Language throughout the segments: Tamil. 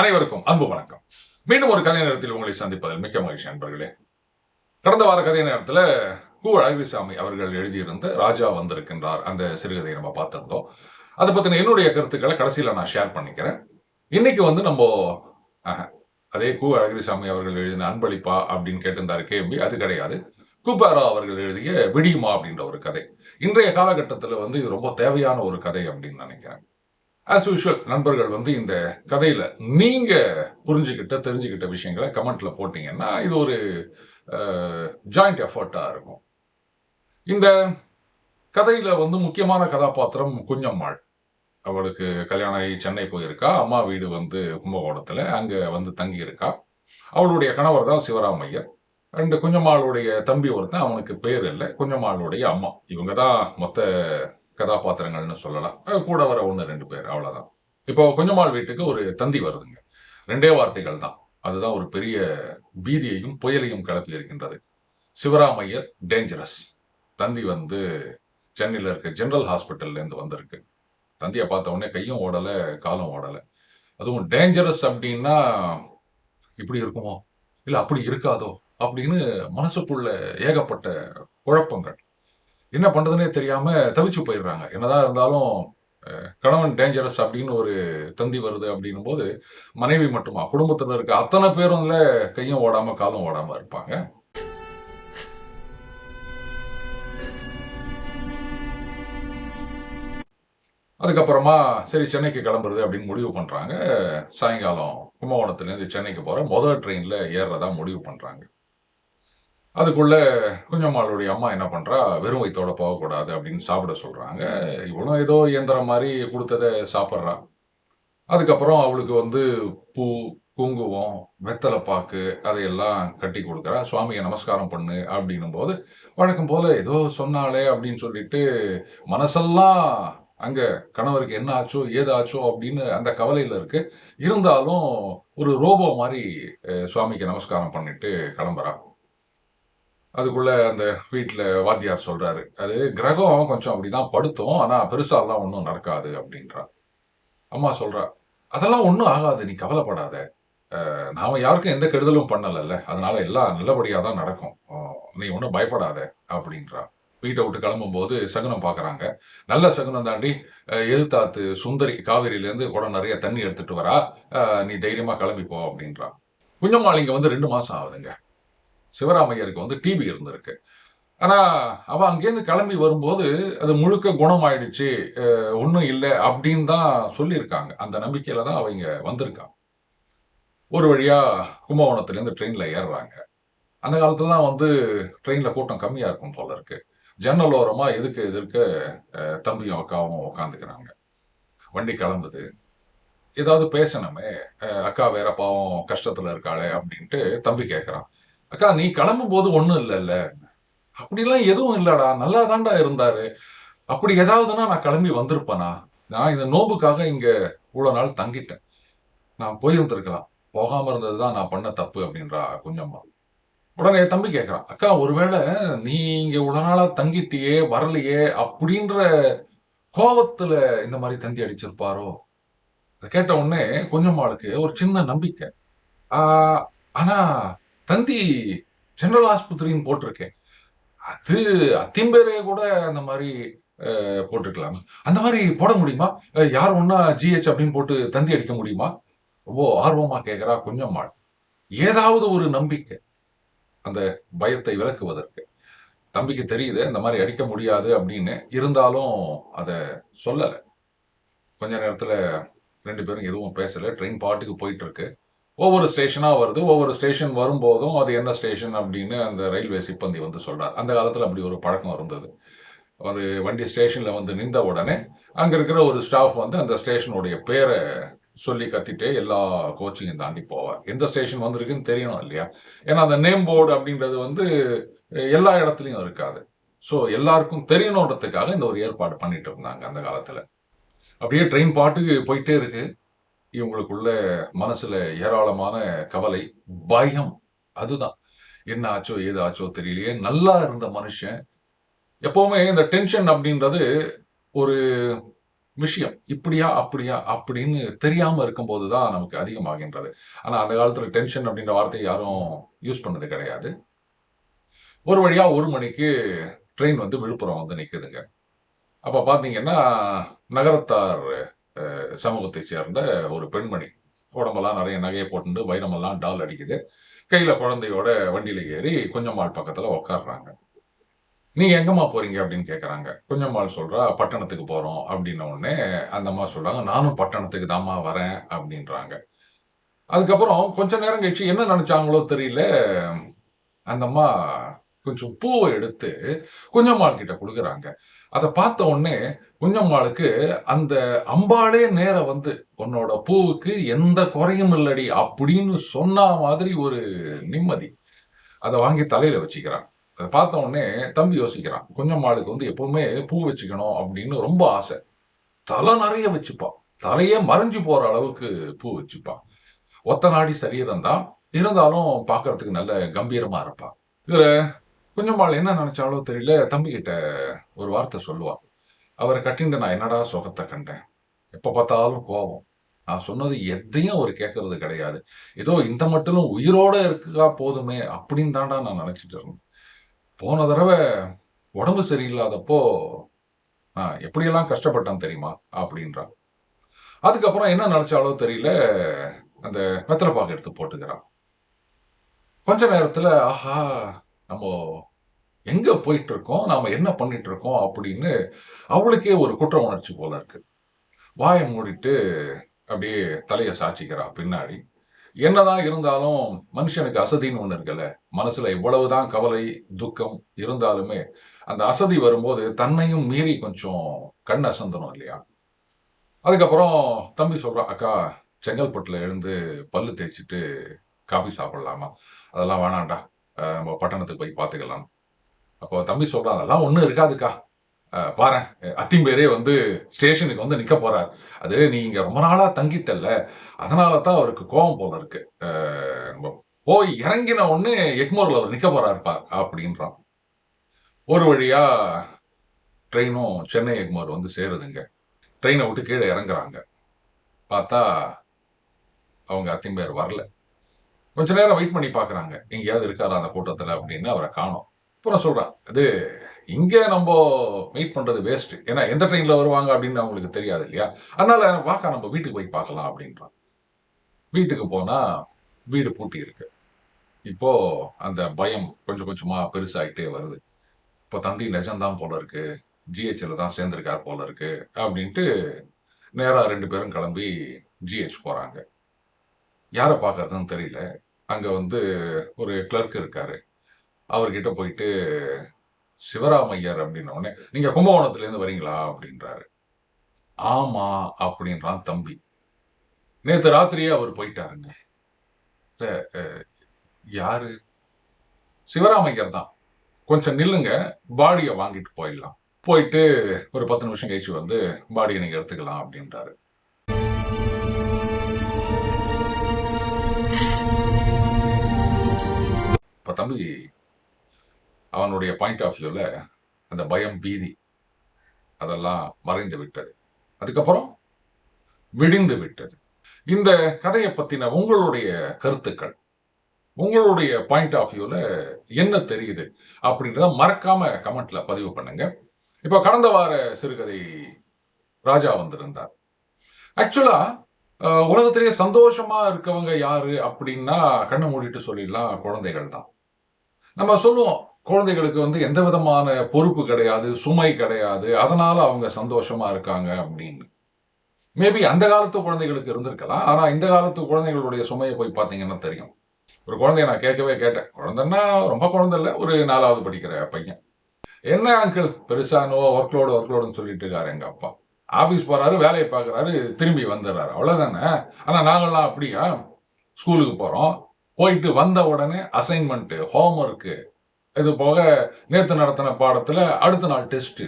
அனைவருக்கும் அன்பு வணக்கம். மீண்டும் ஒரு கதை நேரத்தில் உங்களை சந்திப்பதில் மிக்க மகிழ்ச்சி நண்பர்களே. கடந்த வார கதை நேரத்தில் கு அழகிசாமி அவர்கள் எழுதியிருந்த ராஜா வந்திருக்கின்றார். அந்த சிறுகதையை நம்ம பார்த்துருந்தோம். அதை பற்றின என்னுடைய கருத்துக்களை கடைசியில் நான் ஷேர் பண்ணிக்கிறேன். இன்னைக்கு வந்து நம்ம அதே கு அழகிரிசாமி அவர்கள் எழுதின அன்பளிப்பா அப்படின்னு கேட்டிருந்தார் கேம்பி அது கிடையாது. குபாரா அவர்கள் எழுதிய விடியுமா அப்படின்ற ஒரு கதை. இன்றைய காலகட்டத்தில் வந்து இது ரொம்ப தேவையான ஒரு கதை அப்படின்னு நினைக்கிறேன். ஆஸ் யூஷுவல் நண்பர்கள் வந்து இந்த கதையில நீங்க புரிஞ்சுக்கிட்ட தெரிஞ்சுக்கிட்ட விஷயங்களை கமெண்ட்ல போட்டீங்கன்னா இது ஒரு ஜாயிண்ட் எஃபர்ட்டா இருக்கும். இந்த கதையில வந்து முக்கியமான கதாபாத்திரம் குஞ்சம்மாள். அவளுக்கு கல்யாணம் ஆகி சென்னை போயிருக்கா. அம்மா வீடு வந்து கும்பகோணத்தில் அங்கே வந்து தங்கி இருக்கா அவளுடைய கணவர் தான் சிவராமையர். அண்டு குஞ்சம்மாளுடைய தம்பி ஒருத்தன் அவனுக்கு பேர் இல்லை. குஞ்சம்மாளுடைய அம்மா. இவங்க தான் மொத்த கதாபாத்திரங்கள்னு சொல்லலாம். கூட வர ஒன்று ரெண்டு பேர் அவ்வளோதான் இப்போ கொஞ்சமாள் வீட்டுக்கு ஒரு தந்தி வருதுங்க. ரெண்டே வார்த்தைகள் தான். அதுதான் ஒரு பெரிய பீதியையும் புயலையும் கிளப்பி இருக்கின்றது. சிவராமையர் டேஞ்சரஸ் தந்தி வந்து சென்னையில் இருக்க ஜென்ரல் ஹாஸ்பிட்டல்லேருந்து வந்திருக்கு. தந்தியை பார்த்த உடனே கையும் ஓடலை காலும் ஓடலை. அதுவும் டேஞ்சரஸ் அப்படின்னா இப்படி இருக்குமோ? இல்லை அப்படி இருக்காதோ? அப்படின்னு மனசுக்குள்ள ஏகப்பட்ட குழப்பங்கள். என்ன பண்ணுறதுனே தெரியாம தவிச்சு போயிடுறாங்க. என்னதான் இருந்தாலும் கணவன் டேஞ்சரஸ் அப்படின்னு ஒரு தந்தி வருது அப்படின்னும் போது மனைவி மட்டுமா? குடும்பத்தில் இருக்க அத்தனை பேரும்ல கையும் ஓடாம காலும் ஓடாம இருப்பாங்க. அதுக்கப்புறமா சரி சென்னைக்கு கிளம்புறது அப்படின்னு முடிவு பண்ணுறாங்க சாயங்காலம் கும்பகோணத்துலேருந்து சென்னைக்கு போகிற முதல் ட்ரெயினில் ஏறுறதா முடிவு பண்ணுறாங்க அதுக்குள்ள குஞ்சம்மாளுடைய அம்மா என்ன பண்றா? வெறும் வயிற்றோட போகக்கூடாது அப்படின்னு சாப்பிட சொல்றாங்க. இவனும் ஏதோ இயந்திரம் மாதிரி கொடுத்ததை சாப்பிட்றா. அதுக்கப்புறம் அவளுக்கு வந்து பூ குங்குமம் வெத்தலை பாக்கு அதையெல்லாம் கட்டி கொடுக்குறா. சுவாமியை நமஸ்காரம் பண்ணு அப்படின்னும் போது வழக்கம் போல ஏதோ சொன்னாலே அப்படின்னு சொல்லிட்டு மனசெல்லாம் அங்க கணவருக்கு என்ன ஆச்சோ ஏது ஆச்சோ அப்படின்னு அந்த கவலையில இருக்கு. இருந்தாலும் ஒரு ரோபோ மாதிரி சுவாமிக்கு நமஸ்காரம் பண்ணிட்டு கிளம்புறான் அதுக்குள்ளே அந்த வீட்டில் வாத்தியார் சொல்கிறாரு அது கிரகம் கொஞ்சம் அப்படி தான் படுத்தும். ஆனால் பெருசாலாம் ஒன்றும் நடக்காது அப்படின்றா. அம்மா சொல்கிறா அதெல்லாம் ஒன்றும் ஆகாது. நீ கவலைப்படாத. நாம் யாருக்கும் எந்த கெடுதலும் பண்ணலைல்ல. அதனால எல்லாம் நல்லபடியாக தான் நடக்கும். நீ ஒன்றும் பயப்படாத. அப்படின்றா. வீட்டை விட்டு கிளம்பும்போது சகுனம் பார்க்குறாங்க நல்ல சகுனம் தாண்டி எதிர்த்தாத்து சுந்தரி காவிரியிலேருந்து குடம் நிறைய தண்ணி எடுத்துகிட்டு வரா. நீ தைரியமாக கிளம்பிப்போ அப்படின்றா. குஞ்சம்மாள் இங்கே வந்து ரெண்டு மாதம் ஆகுதுங்க. சிவராமையருக்கு வந்து டிபி இருந்திருக்கு. ஆனால் அவள் அங்கேருந்து கிளம்பி வரும்போது அது முழுக்க குணமாயிடுச்சு ஒன்றும் இல்லை அப்படின்னு தான் சொல்லியிருக்காங்க. அந்த நம்பிக்கையில் தான் அவங்க வந்திருக்காங்க. ஒரு வழியாக கும்பகோணத்துலேருந்து ட்ரெயினில் ஏறுறாங்க. அந்த காலத்துலலாம் வந்து ட்ரெயினில் கூட்டம் கம்மியாக இருக்கும் போல இருக்கு. ஜன்னல் ஓரமாக எதுக்கு எதிர்க்க தம்பியும் அக்காவும் உட்காந்துக்கிறாங்க வண்டி கிளம்புது. ஏதாவது பேசணுமே அக்கா வேற பாவம் கஷ்டத்தில் இருக்காளே அப்படின்ட்டு தம்பி கேட்குறான் அக்கா நீ கிளம்பும் போது ஒன்றும் இல்லைல்ல. அப்படிலாம் எதுவும் இல்லடா. நல்லா தாண்டா இருந்தாரு. அப்படி ஏதாவதுன்னா நான் கிளம்பி வந்திருப்பேனா? நான் இந்த நோம்புக்காக இங்கே இவ்வளோ நாள் தங்கிட்டேன். நான் போயிருந்திருக்கலாம். போகாமல் இருந்தது தான் நான் பண்ண தப்பு அப்படின்றா குஞ்சம்மா. உடனே தம்பி கேட்குறான் அக்கா ஒருவேளை நீ இங்கே இவ்வளோ நாளாக தங்கிட்டியே வரலையே அப்படின்ற கோபத்தில் இந்த மாதிரி தந்தி அடிச்சிருப்பாரோ? அதை கேட்ட உடனே குஞ்சம்மாளுக்கு ஒரு சின்ன நம்பிக்கை. ஆனால் தந்தி ஜெனரல் ஆஸ்பத்திரின்னு போட்டிருக்கேன். அது அத்திம்பேரே கூட அந்த மாதிரி போட்டிருக்கலாம் அந்த மாதிரி போட முடியுமா? யார் ஒன்னா ஜிஹெச் அப்படின்னு போட்டு தந்தி அடிக்க முடியுமா? ரொம்ப ஆர்வமா கேட்கிறா குஞ்சம்மாள். ஏதாவது ஒரு நம்பிக்கை. அந்த பயத்தை விலக்குவதற்கு தம்பிக்கு தெரியுது இந்த மாதிரி அடிக்க முடியாது அப்படின்னு. இருந்தாலும் அதை சொல்லலை. கொஞ்ச நேரத்தில் ரெண்டு பேரும் எதுவும் பேசலை. ட்ரெயின் பாட்டுக்கு போயிட்டு இருக்கு. ஒவ்வொரு ஸ்டேஷனாக வருது. ஒவ்வொரு ஸ்டேஷன் வரும்போதும் அது என்ன ஸ்டேஷன் அப்படின்னு அந்த ரயில்வே சிப்பந்தி வந்து சொல்கிறார் அந்த காலத்தில் அப்படி ஒரு பழக்கம் இருந்தது. அது வண்டி ஸ்டேஷனில் வந்து நின்ற உடனே அங்கே இருக்கிற ஒரு ஸ்டாஃப் வந்து அந்த ஸ்டேஷனுடைய பேரை சொல்லி கத்திட்டே எல்லா கோச்சிங்கையும் தாண்டி போவார். எந்த ஸ்டேஷன் வந்திருக்குன்னு தெரியணும் இல்லையா? ஏன்னா அந்த நேம் போர்டு அப்படின்றது வந்து எல்லா இடத்துலையும் இருக்காது. ஸோ எல்லாருக்கும் தெரியணுன்றதுக்காக இந்த ஒரு ஏற்பாடு பண்ணிட்டு இருந்தாங்க அந்த காலத்தில். அப்படியே ட்ரெயின் பாட்டுக்கு போயிட்டே இருக்குது இவங்களுக்குள்ள மனசுல ஏராளமான கவலை பயம் அதுதான். என்ன ஆச்சோ ஏது ஆச்சோ தெரியலையே. நல்லா இருந்த மனுஷன். எப்பவுமே இந்த டென்ஷன் அப்படின்றது ஒரு விஷயம். இப்படியா அப்படியா அப்படின்னு தெரியாம இருக்கும்போது தான் நமக்கு அதிகமாகின்றது. ஆனா அந்த காலத்துல டென்ஷன் அப்படின்ற வார்த்தையை யாரும் யூஸ் பண்ணது கிடையாது. ஒரு வழியா ஒரு மணிக்கு ட்ரெயின் வந்து விழுப்புரம் வந்து நிற்குதுங்க அப்போ பார்த்தீங்கன்னா நகரத்தார் சமூகத்தை சேர்ந்த ஒரு பெண்மணி. உடம்பெல்லாம் நிறைய நகையை போட்டு வைரமெல்லாம் டால் அடிக்குது. கையில் குழந்தையோட வண்டியில் ஏறி குஞ்சம்மாள் பக்கத்தில் உட்காடுறாங்க நீங்கள் எங்கம்மா போகிறீங்க அப்படின்னு கேட்குறாங்க குஞ்சம்மாள் சொல்கிறா பட்டணத்துக்கு போகிறோம் அப்படின்ன உடனே அந்த அம்மா சொல்கிறாங்க நானும் பட்டணத்துக்கு தாம்மா வரேன். அப்படின்றாங்க. அதுக்கப்புறம் கொஞ்ச நேரம் கழிச்சு என்ன நினச்சாங்களோ தெரியல. அந்த அம்மா கொஞ்சம் பூவை எடுத்து குஞ்சம்மாள் கிட்ட கொடுக்குறாங்க. அதை பார்த்த உடனே குஞ்சம்மாளுக்கு அந்த அம்பாளே நேர வந்து உன்னோட பூவுக்கு எந்த குறையும் இல்லடி அப்படின்னு சொன்ன மாதிரி ஒரு நிம்மதி. அதை வாங்கி தலையில வச்சுக்கிறான். அதை பார்த்த உடனே தம்பி யோசிக்கிறான். குஞ்சம்மாளுக்கு வந்து எப்பவுமே பூ வச்சுக்கணும் அப்படின்னு ரொம்ப ஆசை. தலை நிறைய வச்சுப்பான் தலையே மறைஞ்சு போற அளவுக்கு பூ வச்சுப்பா. ஒத்த நாடி சரீரம் தான் இருந்தாலும் பார்க்கறதுக்கு நல்ல கம்பீரமா இருப்பான் இதுல குஞ்சம்மாள் என்ன நினைச்சாலோ தெரியல தம்பி கிட்ட ஒரு வார்த்தை சொல்லுவா. அவரை கட்டிண்டு நான் என்னடா சுகத்தை கண்டேன்? எப்போ பார்த்தாலும் கோபம். நான் சொன்னது எதையும் அவர் கேட்கறது கிடையாது. ஏதோ இந்த மட்டும் உயிரோட இருக்குதா போதுமே அப்படின்னு தாண்டா நான் நினச்சிட்டு இருந்தேன். போன தடவை உடம்பு சரியில்லாதப்போ நான் எப்படியெல்லாம் கஷ்டப்பட்டேன் தெரியுமா? அப்படின்றான் அதுக்கப்புறம் என்ன நினைச்சாலோ தெரியல அந்த வெத்தலை பாக்கு எடுத்து போட்டுக்கிறான். கொஞ்ச நேரத்தில் ஆஹா நம்ம எங்கே போயிட்டு இருக்கோம் என்ன பண்ணிட்டு இருக்கோம் அப்படின்னு அவளுக்கே ஒரு குற்ற உணர்ச்சி போல இருக்கு. வாயை மூடிட்டு அப்படியே தலையை சாச்சிக்கிறா பின்னாடி. என்னதான் இருந்தாலும் மனுஷனுக்கு அசதின்னு ஒன்று இருக்குல்ல. மனசுல எவ்வளவுதான் கவலை துக்கம் இருந்தாலுமே அந்த அசதி வரும்போது தன்னையும் மீறி கொஞ்சம் கண் அசந்தணும் இல்லையா? அதுக்கப்புறம் தம்பி சொல்றான் அக்கா செங்கல்பட்டுல எழுந்து பல்லு தேய்ச்சிட்டு காபி சாப்பிடலாமா? அதெல்லாம் வேணாண்டா நம்ம பட்டணத்துக்கு போய் பார்த்துக்கலாம். அப்போ தம்பி சொல்கிறான் அதெல்லாம் ஒன்றும் இருக்காதுக்கா. அஹ் அத்திம்பேரே வந்து ஸ்டேஷனுக்கு வந்து நிற்க போகிறார் அது நீ ரொம்ப நாளாக தங்கிட்டல்ல. அதனால தான் அவருக்கு கோபம் போல இருக்கு. நம்ம போய் இறங்கின ஒன்று எக்மோரில் அவர் நிற்க போறாருப்பா அப்படின்றான். ஒரு வழியாக ட்ரெயினும் சென்னை எக்மோர் வந்து சேருதுங்க. ட்ரெயினை விட்டு கீழே இறங்குறாங்க. பார்த்தா அவங்க அத்திம்பேர் வரல. கொஞ்ச நேரம் வெயிட் பண்ணி பார்க்குறாங்க. எங்கேயாவது இருக்காரா அந்த கூட்டத்தில்? அப்படின்னு அவரை காணும். அப்புறம் சொல்கிறான் அது இங்கே நம்ம மீட் பண்ணுறது வேஸ்ட்டு ஏன்னா எந்த ட்ரெயினில் வருவாங்க அப்படின்னு அவங்களுக்கு தெரியாது இல்லையா? அதனால் வாக்கா நம்ம வீட்டுக்கு போய் பார்க்கலாம் அப்படின்றான். வீட்டுக்கு போனால் வீடு பூட்டி இருக்கு. இப்போது அந்த பயம் கொஞ்சம் கொஞ்சமாக பெருசாயிட்டே வருது. இப்போ தந்தி நிஜம்தான் போல இருக்கு. ஜிஹெச்சில் தான் சேர்ந்துருக்கார் போல இருக்கு. அப்படின்ட்டு நேராக ரெண்டு பேரும் கிளம்பி ஜிஹெச் போகிறாங்க யாரை பார்க்கறதுன்னு தெரியல. அங்கே வந்து ஒரு கிளர்க் இருக்காரு. அவர்கிட்ட போயிட்டு சிவராமையர் அப்படின்ன உடனே கும்பகோணத்துலேருந்து வரீங்களா? அப்படின்றாரு. ஆமா அப்படின்றான் தம்பி. நேற்று ராத்திரியே அவர் போயிட்டாருங்க. யாரு? சிவராமையர் தான். கொஞ்சம் நில்லுங்க பாடியை வாங்கிட்டு போயிடலாம். போயிட்டு ஒரு பத்து நிமிஷம் கழிச்சு வந்து பாடியை நீங்கள் எடுத்துக்கலாம் அப்படின்றாரு. இப்போ தம்பி அவனுடைய பாயிண்ட் ஆஃப் வியூவில் அந்த பயம் பீதி அதெல்லாம் மறைந்து விட்டது. அதுக்கப்புறம் விடிந்து விட்டது. இந்த கதையை பற்றின உங்களுடைய கருத்துக்கள் உங்களுடைய பாயிண்ட் ஆஃப் வியூவில் என்ன தெரியுது அப்படின்றத மறக்காம கமெண்ட்ல பதிவு பண்ணுங்க. இப்போ கடந்த வார சிறுகதை ராஜா வந்திருந்தார். ஆக்சுவலா உலகத்திலேயே சந்தோஷமா இருக்கவங்க யாரு அப்படின்னா கண்ணை மூடிட்டு சொல்லிடலாம் குழந்தைகள் தான். நம்ம சொல்லுவோம் குழந்தைகளுக்கு வந்து எந்த விதமான பொறுப்பு கிடையாது சுமை கிடையாது. அதனால அவங்க சந்தோஷமா இருக்காங்க அப்படின்னு. மேபி அந்த காலத்து குழந்தைகளுக்கு இருந்திருக்கலாம். ஆனா இந்த காலத்து குழந்தைகளுடைய சுமையை போய் பார்த்தீங்கன்னா தெரியும். ஒரு குழந்தைய நான் கேட்கவே கேட்டேன். குழந்தைன்னா ரொம்ப குழந்தை இல்லை. ஒரு நாலாவது படிக்கிற பையன். என்ன அங்கிள் பெருசா நோ ஒர்க் லோடு ஒர்க் லோடுன்னு சொல்லிட்டு இருக்காரு எங்க அப்பா. ஆஃபீஸ் போறாரு வேலையை பார்க்குறாரு திரும்பி வந்துடுறாரு. அவ்வளோதானே ஆனால் நாங்கள்லாம் அப்படியா? ஸ்கூலுக்கு போகிறோம் போயிட்டு வந்த உடனே அசைன்மெண்ட்டு ஹோம்ஒர்க்கு இது போக நேற்று நடத்தின பாடத்தில் அடுத்த நாள் டெஸ்ட்டு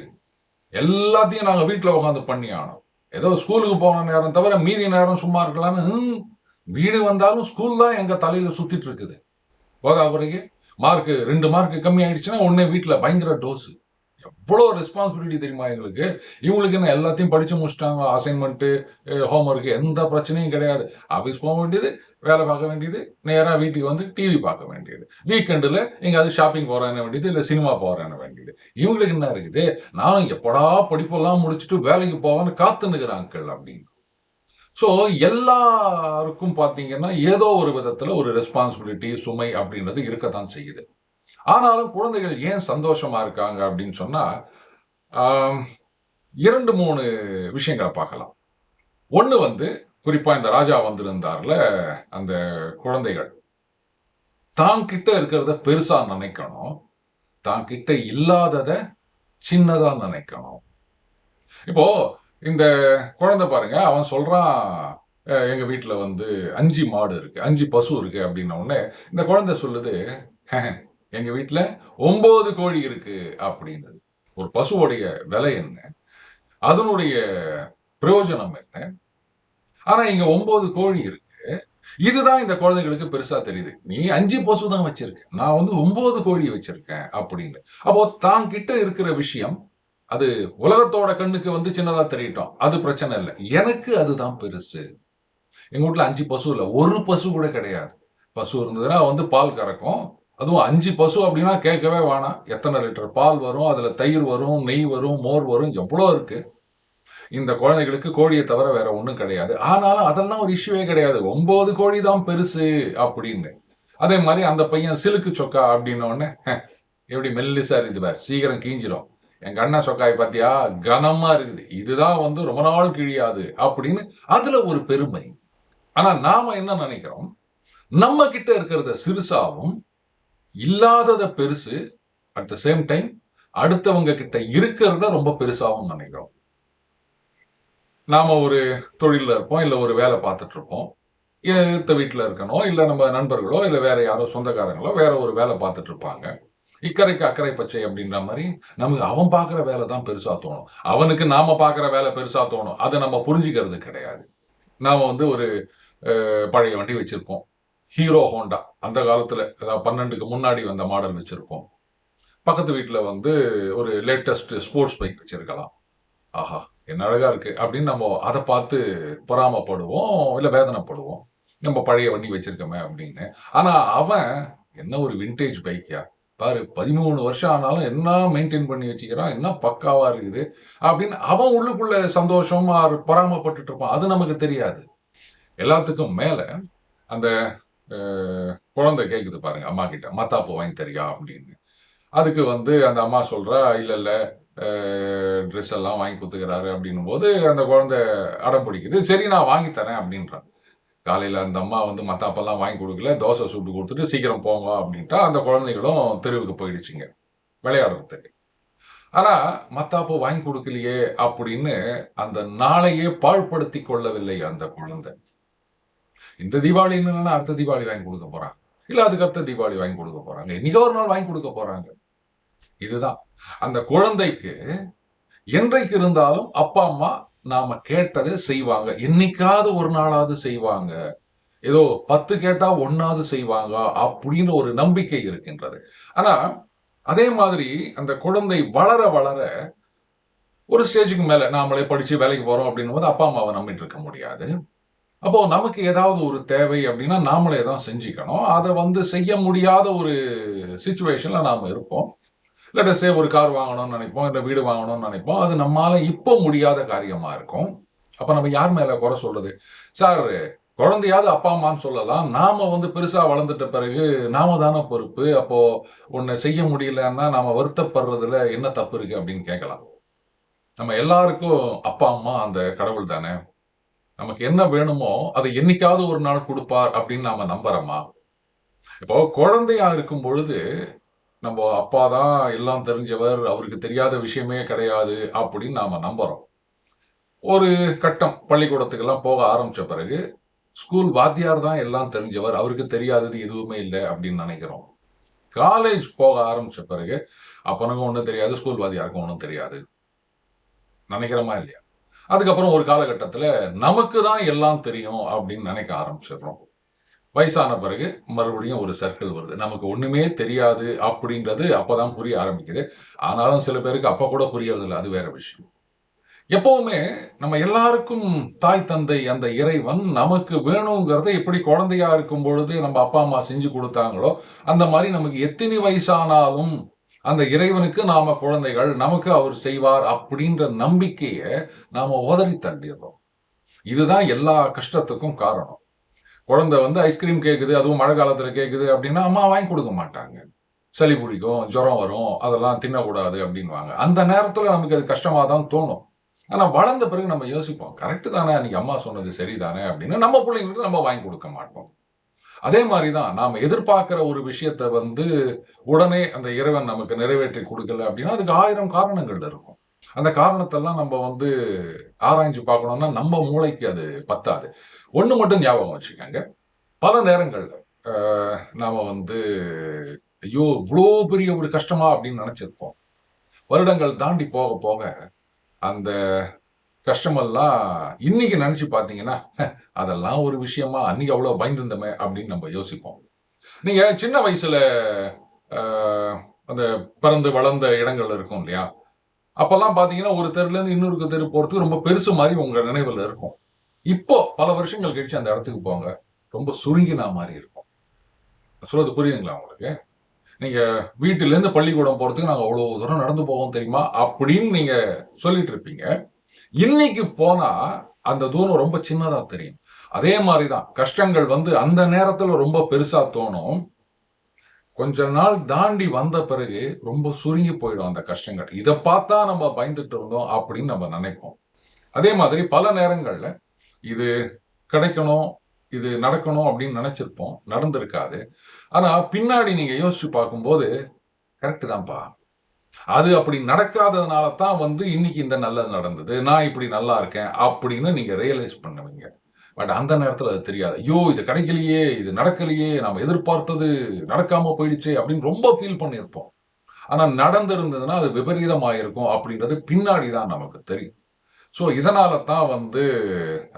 எல்லாத்தையும் நாங்கள் வீட்டில் உட்காந்து பண்ணி ஆனோம் ஏதோ ஸ்கூலுக்கு போன நேரம் தவிர மீதி நேரம் சும்மா இருக்கலாம்னு வீடு வந்தாலும் ஸ்கூல் தான் எங்கள் தலையில் சுற்றிட்டு இருக்குது. போதா பிறகு மார்க்கு ரெண்டு மார்க்கு கம்மி ஆயிடுச்சுன்னா உடனே வீட்டில் பயங்கர டோஸு எவ்வளோ ரெஸ்பான்சிபிலிட்டி தெரியுமா எங்களுக்கு? இவங்களுக்கு என்ன எல்லாத்தையும் படித்து முடிச்சிட்டாங்க அசைன்மெண்ட்டு ஹோம்ஒர்க் எந்த பிரச்சனையும் கிடையாது. ஆஃபீஸ் போக வேண்டியது வேலை பார்க்க வேண்டியது நேராக வீட்டுக்கு வந்து டிவி பார்க்க வேண்டியது. வீக்கெண்டில் எங்கேயாவது ஷாப்பிங் போகிறேன்னு வேண்டியது இல்லை சினிமா போகிறேன்னு வேண்டியது. இவங்களுக்கு என்ன இருக்குது? நானும் எப்படா படிப்பெல்லாம் முடிச்சுட்டு வேலைக்கு போவேன்னு காத்து அப்படின்னு. ஸோ எல்லாருக்கும் பார்த்தீங்கன்னா ஏதோ ஒரு விதத்தில் ஒரு ரெஸ்பான்சிபிலிட்டி சுமை அப்படின்றது இருக்கத்தான் செய்யுது. ஆனாலும் குழந்தைகள் ஏன் சந்தோஷமா இருக்காங்க அப்படின்னு சொன்னா இரண்டு மூணு விஷயங்களை பார்க்கலாம். ஒன்று வந்து குறிப்பாக இந்த ராஜா வந்திருந்தார்ல அந்த குழந்தைகள். தான் கிட்ட இருக்கிறத பெருசாக நினைக்கணும். தான் கிட்ட இல்லாதத சின்னதாக நினைக்கணும். இப்போ இந்த குழந்தை பாருங்க அவன் சொல்றான் எங்கள் எங்க வந்து அஞ்சு மாடு இருக்கு அஞ்சு பசு இருக்கு அப்படின்ன உடனே இந்த குழந்தை சொல்லுது எங்க வீட்டில் ஒன்பது கோழி இருக்கு அப்படின்றது. ஒரு பசுவோடைய விலை என்ன? அதனுடைய பிரயோஜனம் என்ன? ஆனா இங்க ஒன்பது கோழி இருக்கு. இதுதான் இந்த குழந்தைகளுக்கு பெருசா தெரியுது. நீ அஞ்சு பசு தான் வச்சிருக்க. நான் வந்து ஒன்பது கோழி வச்சிருக்கேன் அப்படின்னு அப்போ தான் கிட்ட இருக்கிற விஷயம் அது உலகத்தோட கண்ணுக்கு வந்து சின்னதா தெரியட்டும். அது பிரச்சனை இல்லை. எனக்கு அதுதான் பெருசு. எங்க வீட்டுல அஞ்சு பசு இல்லை. ஒரு பசு கூட கிடையாது. பசு இருந்ததுன்னா வந்து பால் கறக்கும். அதுவும் அஞ்சு பசு அப்படின்னா கேட்கவே வேணாம். எத்தனை லிட்டர் பால் வரும் அதில் தயிர் வரும் நெய் வரும் மோர் வரும் எவ்வளோ இருக்குது இந்த குழந்தைகளுக்கு கோழியை தவிர வேற ஒன்றும் கிடையாது. ஆனாலும் அதெல்லாம் ஒரு இஷ்யூவே கிடையாது. ஒன்பது கோழி தான் பெருசு அப்படின்னு. அதே மாதிரி அந்த பையன் சிலுக்கு சொக்கா அப்படின்னோடனே எப்படி மெல்லிசா இருக்குது பார் சீக்கிரம் கீஞ்சிரும். எங்கள் அண்ணன் சொக்காய் பார்த்தியா? கனமா இருக்குது. இதுதான் வந்து ரொம்ப நாள் கிழியாது அப்படின்னு அதுல ஒரு பெருமை. ஆனா நாம என்ன நினைக்கிறோம்? நம்ம கிட்ட இருக்கிறத சிறுசாவும் இல்லாததை பெருசு அட் த சேம் டைம் அடுத்தவங்க கிட்ட இருக்கிறத ரொம்ப பெருசாகவும் நினைக்கிறோம். நாம ஒரு தொழிலில் இருப்போம் இல்லை ஒரு வேலை பார்த்துட்டு இருப்போம். வீட்டில் வீட்டுல இருக்கணும் இல்லை நம்ம நண்பர்களோ இல்லை வேற யாரோ சொந்தக்காரங்களோ வேற ஒரு வேலை பார்த்துட்டு இருப்பாங்க. இக்கரைக்கு அக்கறை பச்சை அப்படின்ற மாதிரி நமக்கு அவன் பார்க்குற வேலை தான் பெருசாக தோணும். அவனுக்கு நாம பார்க்குற வேலை பெருசாக தோணும். அதை நம்ம புரிஞ்சுக்கிறது கிடையாது. நாம் வந்து ஒரு பழைய வண்டி வச்சுருப்போம். Hero Honda. அந்த காலத்தில் அதாவது பன்னெண்டுக்கு முன்னாடி வந்த மாடல் வச்சுருப்போம். பக்கத்து வீட்டில் வந்து ஒரு லேட்டஸ்ட் ஸ்போர்ட்ஸ் பைக் வச்சுருக்கலாம். ஆஹா என்ன அழகாக இருக்குது அப்படின்னு நம்ம அதை பார்த்து பொறாமப்படுவோம் இல்லை வேதனைப்படுவோம். நம்ம பழைய வண்டி வச்சுருக்கோமே அப்படின்னு. ஆனால் அவன் என்ன ஒரு வின்டேஜ் பைக்கியா பாரு பதிமூணு வருஷம் ஆனாலும் என்ன மெயின்டைன் பண்ணி வச்சுக்கிறான்? என்ன பக்காவாக இருக்குது? அப்படின்னு அவன் உள்ளுக்குள்ள சந்தோஷமாக ஆர் பொறாமப்பட்டுட்டு இருப்பான். அது நமக்கு தெரியாது. எல்லாத்துக்கும் மேலே அந்த குழந்தை கேட்குது பாருங்க அம்மா கிட்ட மத்தாப்பு வாங்கி தரியா? அப்படின்னு. அதுக்கு வந்து அந்த அம்மா சொல்றா இல்லை இல்லை ட்ரெஸ் எல்லாம் வாங்கி கொடுத்துக்கிறாரு. அப்படின்னும் போது அந்த குழந்தை அடம் பிடிக்குது. சரி நான் வாங்கி தரேன் அப்படின்றான் காலையில் அந்த அம்மா வந்து மத்தாப்பெல்லாம் வாங்கி கொடுக்கல தோசை சுட்டு கொடுத்துட்டு சீக்கிரம் போங்க அப்படின்ட்டா அந்த குழந்தைகளும் தெருவுக்கு போயிடுச்சுங்க விளையாடுறதுக்கு. ஆனால் மத்தாப்பு வாங்கி கொடுக்கலையே அப்படின்னு அந்த நாளையே பாழ்படுத்தி கொள்ளவில்லை அந்த குழந்தை. இந்த தீபாவளி என்னன்னா அடுத்த தீபாவளி வாங்கி கொடுக்க போறாங்க. இல்ல அதுக்கு அடுத்த தீபாவளி வாங்கி கொடுக்க போறாங்க. இன்னைக்கு ஒரு நாள் வாங்கி கொடுக்க போறாங்க. இதுதான். அந்த குழந்தைக்கு என்றைக்கு இருந்தாலும் அப்பா அம்மா நாம கேட்டதை செய்வாங்க. என்னைக்காவது ஒரு நாளாவது செய்வாங்க. ஏதோ பத்து கேட்டா ஒன்னாவது செய்வாங்க அப்படின்னு ஒரு நம்பிக்கை இருக்கின்றது. ஆனா அதே மாதிரி அந்த குழந்தை வளர வளர ஒரு ஸ்டேஜுக்கு மேல நாமளே படிச்சு வேலைக்கு போறோம் அப்படின்னும் போது அப்பா அம்மாவை நம்பிட்டு இருக்க முடியாது. அப்போ நமக்கு ஏதாவது ஒரு தேவை அப்படின்னா நாமளே தான் செஞ்சுக்கணும். அதை வந்து செய்ய முடியாத ஒரு சுச்சுவேஷன்ல நாம இருப்போம். லெட்டஸே ஒரு கார் வாங்கணும்னு நினைப்போம் இல்லை வீடு வாங்கணும்னு நினைப்போம். அது நம்மால இப்போ முடியாத காரியமா இருக்கும். அப்ப நம்ம யார் மேல குறை சொல்றது? சார் குழந்தையாவது அப்பா அம்மான்னு சொல்லலாம். நாம வந்து பெருசா வளர்ந்துட்ட பிறகு நாம தானே பொறுப்பு. அப்போ ஒன்னு செய்ய முடியலன்னா நாம வருத்தப்படுறதுல என்ன தப்பு இருக்கு அப்படின்னு கேட்கலாம். நம்ம எல்லாருக்கும் அப்பா அம்மா அந்த கடவுள் தானே. நமக்கு என்ன வேணுமோ அதை என்னைக்காவது ஒரு நாள் கொடுப்பார் அப்படின்னு நாம நம்புறோமா? இப்போ குழந்தையா இருக்கும் பொழுது நம்ம அப்பா தான் எல்லாம் தெரிஞ்சவர் அவருக்கு தெரியாத விஷயமே கிடையாது அப்படின்னு நாம நம்புறோம். ஒரு கட்டம் பள்ளிக்கூடத்துக்கெல்லாம் போக ஆரம்பிச்ச பிறகு ஸ்கூல் வாத்தியார் தான் எல்லாம் தெரிஞ்சவர் அவருக்கு தெரியாதது எதுவுமே இல்லை அப்படின்னு நினைக்கிறோம். காலேஜ் போக ஆரம்பிச்ச பிறகு அப்பனுக்கும் ஒன்றும் தெரியாது ஸ்கூல் வாத்தியாருக்கும் ஒன்றும் தெரியாது. நினைக்கிறோமா இல்லையா? அதுக்கப்புறம் ஒரு காலகட்டத்தில் நமக்கு தான் எல்லாம் தெரியும் அப்படின்னு நினைக்க ஆரம்பிச்சிடுறோம். வயசான பிறகு மறுபடியும் ஒரு சர்க்கிள் வருது. நமக்கு ஒன்றுமே தெரியாது அப்படின்றது அப்போ தான் புரிய ஆரம்பிக்குது. ஆனாலும் சில பேருக்கு அப்போ கூட புரியறதில்லை அது வேற விஷயம். எப்போவுமே நம்ம எல்லாருக்கும் தாய் தந்தை அந்த இறைவன் நமக்கு வேணுங்கிறத எப்படி குழந்தையா இருக்கும் பொழுது நம்ம அப்பா அம்மா செஞ்சு கொடுத்தாங்களோ அந்த மாதிரி நமக்கு எத்தனை வயசானாலும் அந்த இறைவனுக்கு நாம குழந்தைகள் நமக்கு அவர் செய்வார் அப்படின்ற நம்பிக்கையை நாம உதறி தள்ளிடுறோம். இதுதான் எல்லா கஷ்டத்துக்கும் காரணம். குழந்தை வந்து ஐஸ்கிரீம் கேட்குது அதுவும் மழை காலத்துல கேட்குது அப்படின்னா அம்மா வாங்கி கொடுக்க மாட்டாங்க. சளி பிடிக்கும் ஜுரம் வரும் அதெல்லாம் தின்னக்கூடாது அப்படின்வாங்க அந்த நேரத்துல நமக்கு அது கஷ்டமா தான் தோணும். ஆனா வளர்ந்த பிறகு நம்ம யோசிப்போம் கரெக்டு தானே அன்னைக்கு அம்மா சொன்னது சரிதானே? அப்படின்னு நம்ம பிள்ளைங்களுக்கு நம்ம வாங்கி கொடுக்க மாட்டோம். அதே மாதிரி தான் நாம் எதிர்பார்க்குற ஒரு விஷயத்தை வந்து உடனே அந்த இறைவன் நமக்கு நிறைவேற்றி கொடுக்கல அப்படின்னா அதுக்கு ஆயிரம் காரணங்கள் இருக்கும். அந்த காரணத்தெல்லாம் நம்ம வந்து ஆராய்ஞ்சு பார்க்கணும்னா நம்ம மூளைக்கு அது பத்தாது. ஒன்று மட்டும் ஞாபகம் வச்சுக்கோங்க. பல நேரங்கள் நாம் வந்து ஐயோ இவ்வளோ பெரிய ஒரு கஷ்டமா அப்படின்னு நினச்சிருப்போம். வருடங்கள் தாண்டி போக போக அந்த கஷ்டமெல்லாம் இன்னைக்கு நினச்சி பார்த்தீங்கன்னா அதெல்லாம் ஒரு விஷயமா அன்னைக்கு அவ்வளோ பயந்துருந்தமே அப்படின்னு நம்ம யோசிப்போம். நீங்கள் சின்ன வயசில் அந்த பிறந்து வளர்ந்த இடங்கள் இருக்கும் இல்லையா? அப்போல்லாம் பார்த்தீங்கன்னா ஒரு தெருலேருந்து இன்னொரு தெரு போகிறதுக்கு ரொம்ப பெருசு மாதிரி உங்கள் நினைவில் இருக்கும். இப்போ பல வருஷங்கள் கழிச்சு அந்த இடத்துக்கு போங்க ரொம்ப சுருங்கினா மாதிரி இருக்கும். சொல்றது புரியுதுங்களா உங்களுக்கு? நீங்கள் வீட்டிலேருந்து பள்ளிக்கூடம் போகிறதுக்கு நாங்கள் அவ்வளோ தூரம் நடந்து போவோம் தெரியுமா? அப்படின்னு நீங்கள் சொல்லிட்டு இருப்பீங்க. இன்னைக்கு போனா அந்த தூரம் ரொம்ப சின்னதா தெரியும். அதே மாதிரிதான் கஷ்டங்கள் வந்து அந்த நேரத்துல ரொம்ப பெருசா தோணும். கொஞ்ச நாள் தாண்டி வந்த பிறகு ரொம்ப சுருங்கி போயிடும் அந்த கஷ்டங்கள். இதை பார்த்தா நம்ம பயந்துட்டு இருந்தோம் அப்படின்னு நம்ம நினைப்போம். அதே மாதிரி பல நேரங்கள்ல இது கிடைக்கணும் இது நடக்கணும் அப்படின்னு நினைச்சிருப்போம். நடந்திருக்காது. ஆனா பின்னாடி நீங்க யோசிச்சு பார்க்கும்போது கரெக்டு தான்ப்பா. அது அப்படி நடக்காததுனால தான் வந்து இன்னைக்கு இந்த நல்லது நடந்தது. நான் இப்படி நல்லா இருக்கேன் அப்படின்னு நீங்க ரியலைஸ் பண்ணுவீங்க. பட் அந்த நேரத்துல அது தெரியாது. ஐயோ இது கிடைக்கலையே இது நடக்கலையே நாம எதிர்பார்த்தது நடக்காம போயிடுச்சே அப்படின்னு ரொம்ப ஃபீல் பண்ணியிருப்போம். ஆனா நடந்திருந்ததுன்னா அது விபரீதமாயிருக்கும் அப்படின்றது பின்னாடி தான் நமக்கு தெரியும். ஸோ இதனால தான் வந்து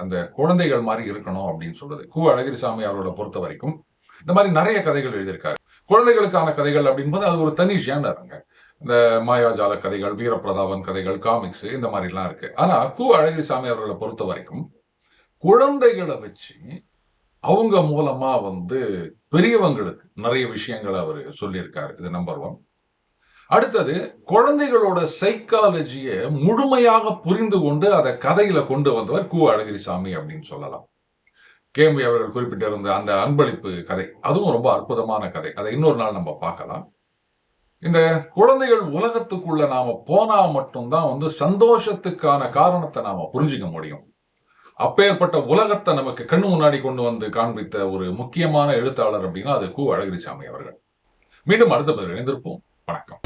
அந்த குழந்தைகள் மாதிரி இருக்கணும் அப்படின்னு சொல்றது. கு அழகிரிசாமி அவரோட பொறுத்த வரைக்கும் இந்த மாதிரி நிறைய கதைகள் எழுதியிருக்காரு. குழந்தைகளுக்கான கதைகள் அப்படின்போது அது ஒரு தனி ஜேனருங்க இந்த மாயாஜால கதைகள் வீரப்பிரதாபன் கதைகள் காமிக்ஸ் இந்த மாதிரிலாம் இருக்கு. ஆனா கு. அழகிரிசாமி அவர்களை பொறுத்த வரைக்கும் குழந்தைகளை வச்சு அவங்க மூலமா வந்து பெரியவங்களுக்கு நிறைய விஷயங்களை அவர் சொல்லியிருக்காரு. இது நம்பர் ஒன் அடுத்தது குழந்தைகளோட சைக்காலஜியை முழுமையாக புரிந்து கொண்டு அதை கதையில கொண்டு வந்தவர் கு. அழகிரிசாமி அப்படின்னு சொல்லலாம். கேம்பி அவர்கள் குறிப்பிட்டிருந்த அந்த அன்பளிப்பு கதை அதுவும் ரொம்ப அற்புதமான கதை. அதை இன்னொரு நாள் நம்ம பார்க்கலாம். இந்த குழந்தைகள் உலகத்துக்குள்ள நாம போனா மட்டும்தான் வந்து சந்தோஷத்துக்கான காரணத்தை நாம புரிஞ்சுக்க முடியும். அப்பேற்பட்ட உலகத்தை நமக்கு கண்ணு முன்னாடி கொண்டு வந்து காண்பித்த ஒரு முக்கியமான எழுத்தாளர் அப்படின்னா அது கு அழகிரிசாமி அவர்கள். மீண்டும் அடுத்த பதில் இணைந்திருப்போம். வணக்கம்.